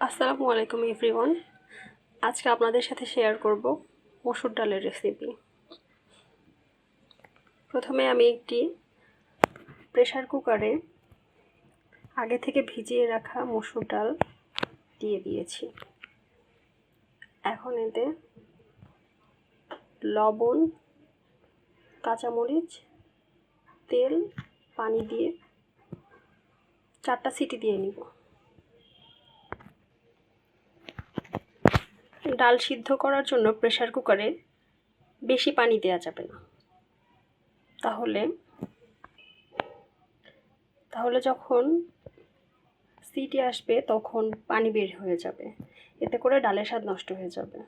আসসালামু আলাইকুম এভরিওয়ান আজকে আপনাদের সাথে শেয়ার করব মসুর ডালের রেসিপি প্রথমে আমি একটি প্রেশার কুকারে আগে থেকে ভিজিয়ে রাখা মসুর ডাল দিয়ে দিয়েছি। এখন এতে লবণ, কাঁচামরিচ, তেল, পানি দিয়ে চারটা সিটি দিয়ে নিব। ডাল সিদ্ধ করার জন্য প্রেশার কুকারে বেশি পানি দেওয়া যাবে না। তাহলে তাহলে যখন সিটি আসবে তখন পানি বের হয়ে যাবে। এতে করে ডালের স্বাদ নষ্ট হয়ে যাবে।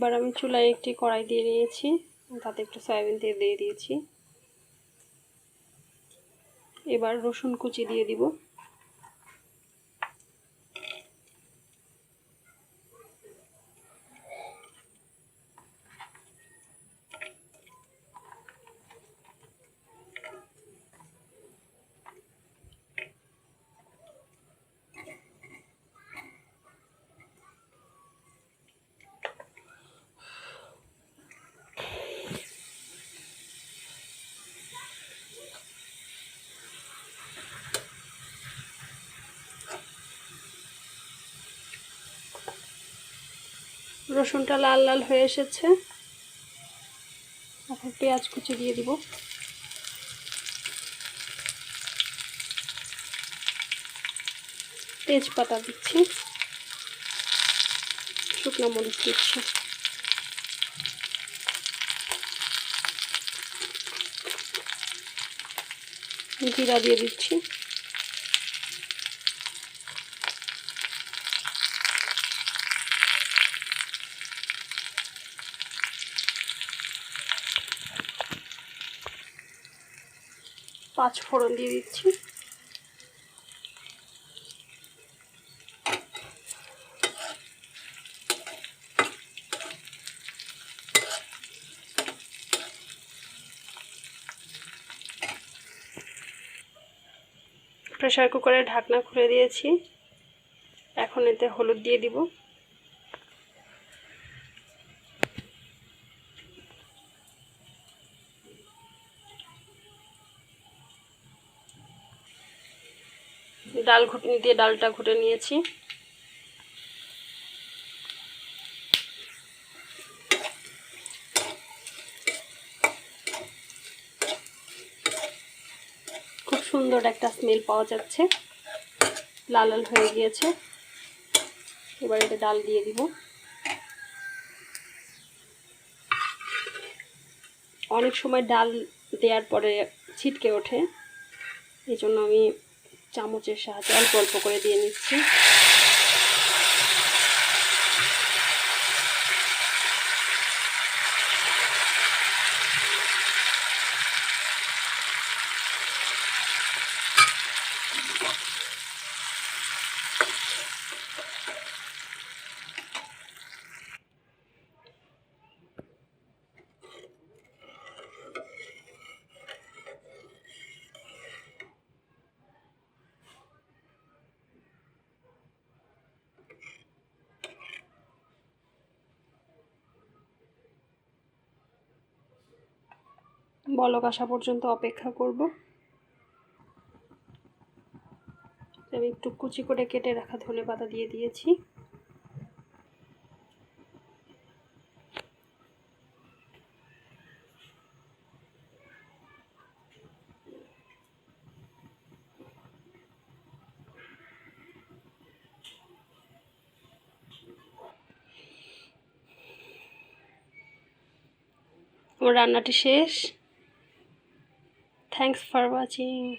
এবার আমি চুলায় একটি কড়াই দিয়ে নিয়েছি। তাতে একটু সয়াবিন তেল দিয়ে দিয়েছি। এবার রসুন কুচি দিয়ে দিব। রসুনটা লাল লাল হয়ে এসেছে। এখন পেঁয়াজ কুচি দিয়ে দিব। তেজপাতা দিচ্ছি। শুকনো মরিচ দিচ্ছি। জিরা দিয়ে দিচ্ছি। পাঁচ ফোড়ন দিয়ে দিচ্ছি। প্রেশার কুকারে ঢাকনা খুলে দিয়েছি। এখন এতে হলুদ দিয়ে দিব। ডাল ঘুটনি দিয়ে ডালটা ঘুটে নিয়েছি। খুব সুন্দর একটা স্মেল পাওয়া যাচ্ছে। লাল লাল হয়ে গিয়েছে। এবার এটা ডাল দিয়ে দিব। অনেক সময় ডাল দেওয়ার পরে ছিটকে ওঠে। এই জন্য আমি চামচের সাহায্যে অল্প অল্প করে দিয়ে নিচ্ছি। বলক আসা পর্যন্ত অপেক্ষা করব। আমি একটু কুচি করে কেটে রাখা ধনে পাতা দিয়ে দিয়েছি। রান্নাটি শেষ। Thanks for watching.